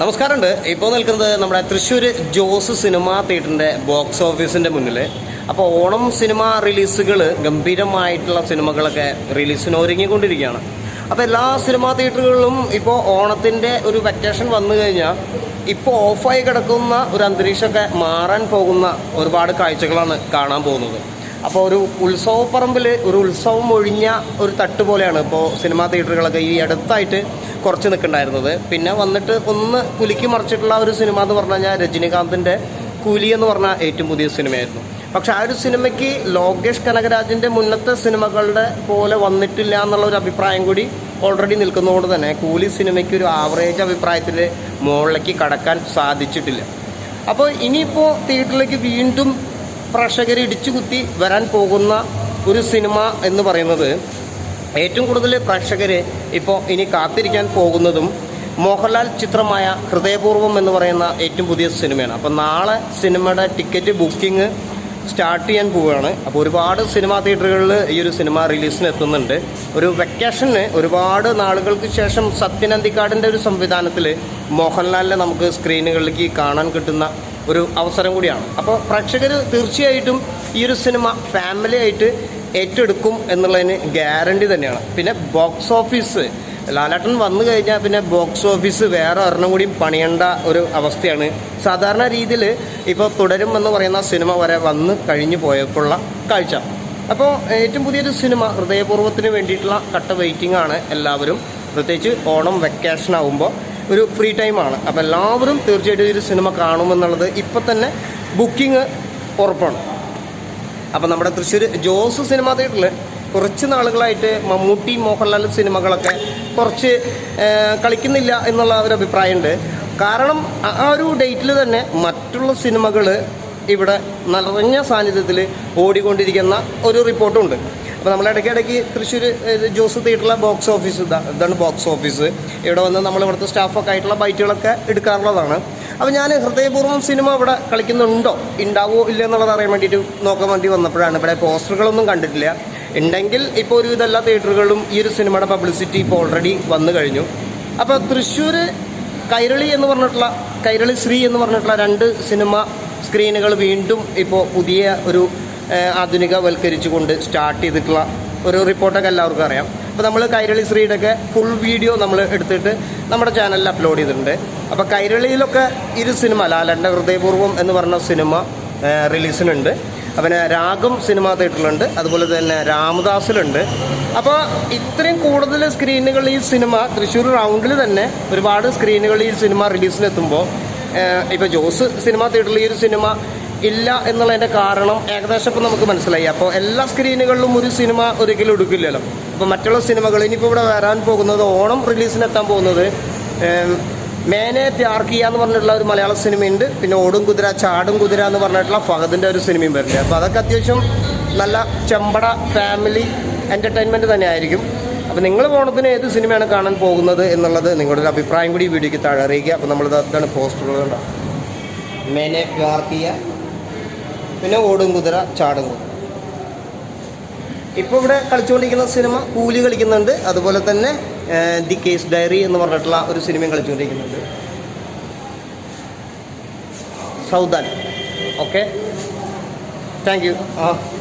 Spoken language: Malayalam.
നമസ്കാരമുണ്ട്. ഇപ്പോൾ നിൽക്കുന്നത് നമ്മുടെ തൃശ്ശൂർ ജോസ് സിനിമ തിയേറ്ററിന്റെ ബോക്സ് ഓഫീസിന്റെ മുന്നിൽ അപ്പോൾ ഓണം സിനിമ റിലീസുകൾ ഗംഭീരമായിട്ടുള്ള സിനിമകളൊക്കെ റിലീസിന് ഒരുങ്ങിക്കൊണ്ടിരിക്കുകയാണ്. അപ്പോൾ എല്ലാ സിനിമാ തിയേറ്ററുകളിലും ഇപ്പോൾ ഓണത്തിന്റെ ഒരു വെക്കേഷൻ വന്നു കഴിഞ്ഞാൽ ഇപ്പോൾ ഓഫായി കിടക്കുന്ന ഒരു അന്തരീക്ഷമൊക്കെ മാറാൻ പോകുന്ന ഒരുപാട് കാഴ്ചകളാണ് കാണാൻ പോകുന്നത്. അപ്പോൾ ഒരു ഉത്സവപ്പറമ്പിൽ ഒരു ഉത്സവം ഒഴിഞ്ഞ ഒരു തട്ട് പോലെയാണ് ഇപ്പോൾ സിനിമാ തിയേറ്ററുകളൊക്കെ ഈ അടുത്തായിട്ട് കുറച്ച് നിൽക്കുന്നുണ്ടായിരുന്നത് പിന്നെ വന്നിട്ട് ഒന്ന് കുലുക്കി മറിച്ചിട്ടുള്ള ഒരു സിനിമ എന്ന് പറഞ്ഞു കഴിഞ്ഞാൽ രജനീകാന്തിന്റെ കുലി എന്ന് പറഞ്ഞ ഏറ്റവും പുതിയ സിനിമയായിരുന്നു. പക്ഷെ ആ ഒരു സിനിമയ്ക്ക് ലോകേഷ് കനകരാജിന്റെ മുന്നത്തെ സിനിമകളുടെ പോലെ വന്നിട്ടില്ല എന്നുള്ള ഒരു അഭിപ്രായം കൂടി ഓൾറെഡി നിൽക്കുന്നതുകൊണ്ട് തന്നെ കൂലി സിനിമയ്ക്ക് ഒരു ആവറേജ് അഭിപ്രായത്തിൽ മുകളിലേക്ക് കടക്കാൻ സാധിച്ചിട്ടില്ല. അപ്പോൾ ഇനിയിപ്പോൾ തിയേറ്ററിലേക്ക് വീണ്ടും പ്രേക്ഷകർ ഇടിച്ചു കുത്തി വരാൻ പോകുന്ന ഒരു സിനിമ എന്ന് പറയുന്നത് ഏറ്റവും കൂടുതൽ പ്രേക്ഷകർ ഇപ്പോൾ ഇനി കാത്തിരിക്കാൻ പോകുന്നതും മോഹൻലാൽ ചിത്രമായ ഹൃദയപൂർവം എന്ന് പറയുന്ന ഏറ്റവും പുതിയ സിനിമയാണ്. അപ്പോൾ നാളെ സിനിമയുടെ ടിക്കറ്റ് ബുക്കിംഗ് സ്റ്റാർട്ട് ചെയ്യാൻ പോവുകയാണ്. അപ്പോൾ ഒരുപാട് സിനിമാ തിയേറ്ററുകളിൽ ഈ ഒരു സിനിമ റിലീസിന് എത്തുന്നുണ്ട്. ഒരു വെക്കേഷന് ഒരുപാട് നാളുകൾക്ക് ശേഷം സത്യൻ അന്തിക്കാടിന്റെ ഒരു സംവിധാനത്തിൽ മോഹൻലാലിനെ നമുക്ക് സ്ക്രീനുകളിലേക്ക് കാണാൻ കിട്ടുന്ന ഒരു അവസരം കൂടിയാണ്. അപ്പോൾ പ്രേക്ഷകർ തീർച്ചയായിട്ടും ഈ ഒരു സിനിമ ഫാമിലി ആയിട്ട് ഏറ്റെടുക്കും എന്നുള്ളതിന് ഗ്യാരണ്ടി തന്നെയാണ്. പിന്നെ ബോക്സ് ഓഫീസ് ലാലാട്ടൻ വന്നു കഴിഞ്ഞാൽ പിന്നെ ബോക്സ് ഓഫീസ് വേറെ ഒരെണ്ണം കൂടിയും പണിയേണ്ട ഒരു അവസ്ഥയാണ്. സാധാരണ രീതിയിൽ ഇപ്പോൾ തുടരും എന്ന് പറയുന്ന സിനിമ വരെ വന്ന് കഴിഞ്ഞു പോയപ്പോഴുള്ള കാഴ്ച. അപ്പോൾ ഏറ്റവും പുതിയൊരു സിനിമ ഹൃദയപൂർവത്തിന് വേണ്ടിയിട്ടുള്ള കട്ട വെയിറ്റിംഗ് ആണ് എല്ലാവരും. പ്രത്യേകിച്ച് ഓണം വെക്കേഷൻ ആകുമ്പോൾ ഒരു ഫ്രീ ടൈമാണ് അപ്പോൾ എല്ലാവരും തീർച്ചയായിട്ടും ഒരു സിനിമ കാണുമെന്നുള്ളത് ഇപ്പം തന്നെ ബുക്കിംഗ് ഉറപ്പാണ്. അപ്പോൾ നമ്മുടെ തൃശ്ശൂർ ജോസ് സിനിമ തിയേറ്ററിൽ കുറച്ച് നാളുകളായിട്ട് മമ്മൂട്ടി മോഹൻലാൽ സിനിമകളൊക്കെ കുറച്ച് കളിക്കുന്നില്ല എന്നുള്ള ഒരു അഭിപ്രായമുണ്ട്. കാരണം ആ ഒരു ഡേറ്റിൽ തന്നെ മറ്റുള്ള സിനിമകൾ ഇവിടെ നിറഞ്ഞ സാന്നിധ്യത്തിൽ ഓടിക്കൊണ്ടിരിക്കുന്ന ഒരു റിപ്പോർട്ടുണ്ട് അപ്പോൾ നമ്മൾ ഇടയ്ക്കിടയ്ക്ക് തൃശ്ശൂർ ജോസ് തിയേറ്ററിലെ ബോക്സ് ഓഫീസ് ഇതാ ഇതാണ് ബോക്സ് ഓഫീസ് ഇവിടെ വന്ന് നമ്മൾ ഇവിടുത്തെ സ്റ്റാഫൊക്കെ ആയിട്ടുള്ള ബൈറ്റുകളൊക്കെ എടുക്കാറുള്ളതാണ്. അപ്പോൾ ഞാൻ ഹൃദയപൂർവം സിനിമ ഇവിടെ കളിക്കുന്നുണ്ടോ? ഉണ്ടാവോ ഇല്ല എന്നുള്ളത് അറിയാൻ വേണ്ടിയിട്ട് നോക്കാൻ വേണ്ടി വന്നപ്പോഴാണ്. ഇവിടെ പോസ്റ്ററുകളൊന്നും കണ്ടിട്ടില്ല. ഉണ്ടെങ്കിൽ ഇപ്പോൾ ഒരു ഇതെല്ലാ തിയേറ്ററുകളിലും ഈ ഒരു സിനിമയുടെ പബ്ലിസിറ്റി ഇപ്പോൾ ഓൾറെഡി വന്നു കഴിഞ്ഞു. അപ്പോൾ തൃശ്ശൂർ കൈരളി എന്ന് പറഞ്ഞിട്ടുള്ള കൈരളി ശ്രീ എന്ന് പറഞ്ഞിട്ടുള്ള രണ്ട് സിനിമ സ്ക്രീനുകൾ വീണ്ടും ഇപ്പോൾ പുതിയ ഒരു ആധുനികവൽക്കരിച്ചുകൊണ്ട് സ്റ്റാർട്ട് ചെയ്തിട്ടുള്ള ഒരു റിപ്പോർട്ടൊക്കെ എല്ലാവർക്കും അറിയാം. അപ്പോൾ നമ്മൾ കൈരളി ശ്രീയുടെയൊക്കെ ഫുൾ വീഡിയോ നമ്മൾ എടുത്തിട്ട് നമ്മുടെ ചാനലിൽ അപ്ലോഡ് ചെയ്തിട്ടുണ്ട്. അപ്പോൾ കൈരളിയിലൊക്കെ ഇരു സിനിമ ലാലന്റെ ഹൃദയപൂർവം എന്ന് പറഞ്ഞ സിനിമ റിലീസിനുണ്ട് പിന്നെ രാഗം സിനിമ തിയേറ്ററിലുണ്ട് അതുപോലെ തന്നെ രാമദാസിലുണ്ട്. അപ്പോൾ ഇത്രയും കൂടുതൽ സ്ക്രീനുകൾ ഈ സിനിമ തൃശ്ശൂർ റൗണ്ടിൽ തന്നെ ഒരുപാട് സ്ക്രീനുകൾ ഈ സിനിമ റിലീസിനെത്തുമ്പോൾ ഇപ്പോൾ ജോസ് സിനിമ തിയേറ്ററിൽ ഈ ഒരു സിനിമ ഇല്ല എന്നുള്ളതിന്റെ കാരണം ഏകദേശം ഇപ്പം നമുക്ക് മനസ്സിലായി. അപ്പോൾ എല്ലാ സ്ക്രീനുകളിലും ഒരു സിനിമ ഒരിക്കലും എടുക്കില്ലല്ലോ. അപ്പോൾ മറ്റുള്ള സിനിമകൾ ഇനിയിപ്പോൾ ഇവിടെ വരാൻ പോകുന്നത് ഓണം റിലീസിനെത്താൻ പോകുന്നത് ഏം, മേനെ പ്യാർ എന്ന് പറഞ്ഞിട്ടുള്ള ഒരു മലയാള സിനിമയുണ്ട്. പിന്നെ ഓടും കുതിര ചാടും കുതിര എന്ന് പറഞ്ഞിട്ടുള്ള ഫഹദിന്റെ ഒരു സിനിമയും വരുന്നുണ്ട്. അപ്പോൾ അതൊക്കെ അത്യാവശ്യം നല്ല ചെമ്പട ഫാമിലി എന്റർടൈൻമെന്റ് തന്നെ ആയിരിക്കും അപ്പോൾ നിങ്ങൾ ഓണത്തിന് ഏത് സിനിമയാണ് കാണാൻ പോകുന്നത് എന്നുള്ളത് നിങ്ങളുടെ ഒരു അഭിപ്രായം കൂടി വീഡിയോയ്ക്ക് താഴെ അറിയിക്കുക. അപ്പോൾ നമ്മളിത് അതാണ് പോസ്റ്ററുകൾ കണ്ടോ? മേനെ പ്യാർ പിന്നെ ഓടും കുതിര ചാടും കുതിര. ഇപ്പോൾ ഇവിടെ കളിച്ചുകൊണ്ടിരിക്കുന്ന സിനിമ കൂലി കളിക്കുന്നുണ്ട്. അതുപോലെ തന്നെ ദി കേസ് ഡയറി എന്ന് പറഞ്ഞിട്ടുള്ള ഒരു സിനിമയും കളിച്ചുകൊണ്ടിരിക്കുന്നുണ്ട്. സൗദാൻ. ഓക്കെ? Thank you. ആ.